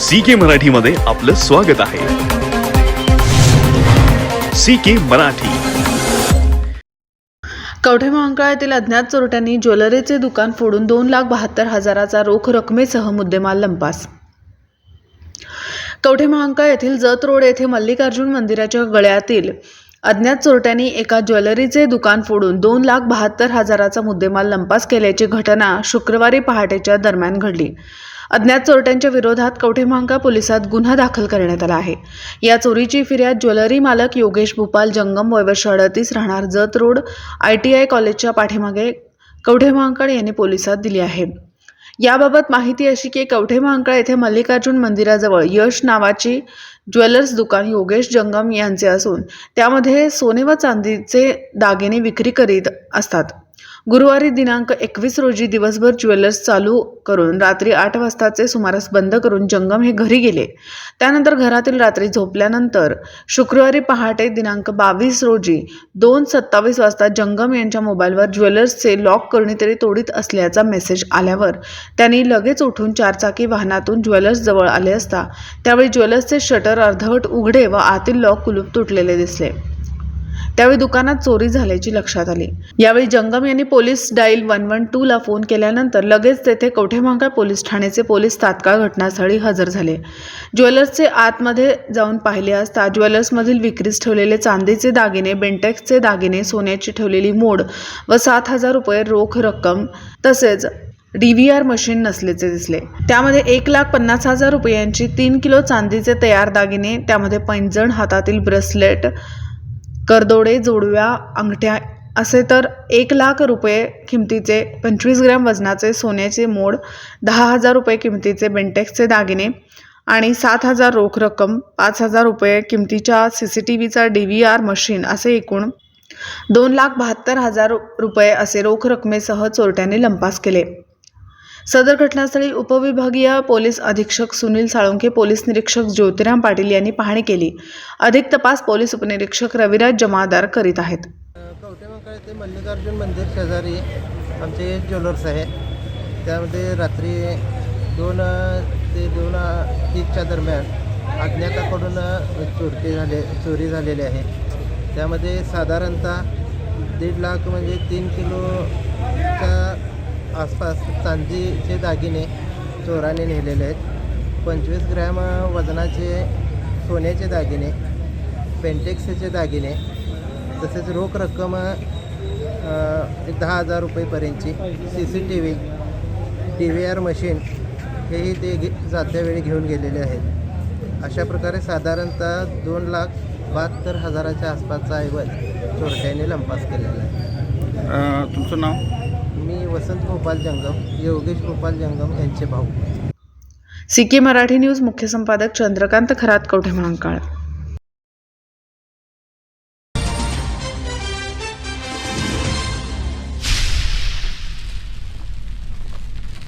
C के मराठीमध्ये आपलं स्वागत आहे. C K Marathi. Kavathe Mahankal अज्ञात चोरट्यांनी ज्वेलरीचे दुकान फोडून दोन लाख बहात्तर हजाराचा रोख रकमेसह मुद्देमाल लंपास. कवठे महांकाळ येथील जत रोड येथे मल्लिकार्जुन मंदिराच्या गळ्यातील अज्ञात चोरट्यांनी एका ज्वेलरीचे दुकान फोडून दोन लाख बहात्तर हजाराचा मुद्देमाल लंपास केल्याची घटना शुक्रवारी पहाटेच्या दरम्यान घडली. अज्ञात चोरट्यांच्या विरोधात कवठेमहांका पोलिसात गुन्हा दाखल करण्यात आला आहे. या चोरीची फिर्याद ज्वेलरी मालक योगेश भूपाल जंगम वयवर्ष अडतीस राहणार Jat road I T I कॉलेजच्या पाठीमागे कवठेमहांकाळ यांनी पोलिसात दिली आहे. याबाबत माहिती अशी की कवठे महांकाळ येथे मल्लिकार्जुन मंदिराजवळ यश नावाची ज्वेलर्स दुकान योगेश जंगम यांचे असून त्यामध्ये सोने व चांदीचे दागिने विक्री करीत असतात. गुरुवारी दिनांक एकवीस रोजी दिवसभर ज्वेलर्स चालू करून रात्री आठ वाजताचे सुमारास बंद करून जंगम हे घरी गेले. त्यानंतर घरातील रात्री झोपल्यानंतर शुक्रवारी पहाटे दिनांक बावीस रोजी दोन सत्तावीस वाजता जंगम यांच्या मोबाईलवर ज्वेलर्सचे लॉक कोणीतरी तोडीत असल्याचा मेसेज आल्यावर त्यांनी लगेच उठून चारचाकी वाहनातून ज्वेलर्स जवळ आले असता त्यावेळी ज्वेलर्सचे शटर अर्धवट उघडे व आतील लॉक कुलूप तुटलेले दिसले. त्यावेळी दुकानात चोरी झाल्याची लक्षात आली. यावेळी जंगम यांनी police dial one one two ला फोन केल्यानंतर लगेच तेथे कवठेमहांकाळ पोलीस ठाण्याचे पोलीस तात्काळ घटनास्थळी हजर झाले. ज्वेलर्सचे आतमध्ये जाऊन पाहिले असता ज्वेलर्समधील विक्रीस ठेवलेले चांदीचे दागिने बेंटेक्सचे दागिने सोन्याची ठेवलेली मोड व सात हजार रुपये रोख रक्कम तसेच डी व्ही आर मशीन नसल्याचे दिसले. त्यामध्ये एक लाख पन्नास हजार रुपयांची तीन किलो चांदीचे तयार दागिने त्यामध्ये पैंजण हातातील ब्रेसलेट करदोडे जोडव्या अंगठ्या असे तर एक लाख रुपये किमतीचे पंचवीस ग्रॅम वजनाचे सोन्याचे मोड दहा हजार रुपये किमतीचे बेंटेक्सचे दागिने आणि सात हजार रोख रक्कम पाच हजार रुपये किमतीच्या सी सी टी व्हीचा डी व्ही आर मशीन असे एकूण दोन लाख बहात्तर हजार रुपये असे रोख रकमेसह चोरट्याने लंपास केले. सदर घटनास्थळी उपविभागीय पोलीस अधीक्षक सुनील साळुंके पोलीस निरीक्षक ज्योतिराम पाटील यांनी पाहणी केली. अधिक तपास पोलीस उपनिरीक्षक रविराज जमादार करीत आहेत. ते मल्लिकार्जुन मंदिर शेजारी आमचे ज्वेलर्स आहे. त्यामध्ये रात्री दोन ते दोन अ, तीसच्या दरम्यान अज्ञाताकडून अ, चोरटी झाले चोरी झालेली आहे. त्यामध्ये साधारणतः दीड लाख म्हणजे तीन किलोच्या आसपास चांदीचे दागिने चोराने नेलेले आहेत. पंचवीस ग्रॅम वजनाचे सोन्याचे दागिने पेंटेक्सचे दागिने तसेच रोख रक्कम एक दहा हजार रुपयेपर्यंतची C C T V T V R machine हेही ते घे जात्या वेळी घेऊन गेलेले आहेत. अशा प्रकारे साधारणतः दोन लाख बहात्तर हजाराच्या आसपासचा ऐवज चोरट्याने लंपास केलेला आहे. तुमचं नाव? मी वसंत गोपाल जंगम योगेश गोपाल जंगम यांचे भाऊ. सिके मराठी न्यूज मुख्य संपादक चंद्रकांत खरात कवठे महांकाळ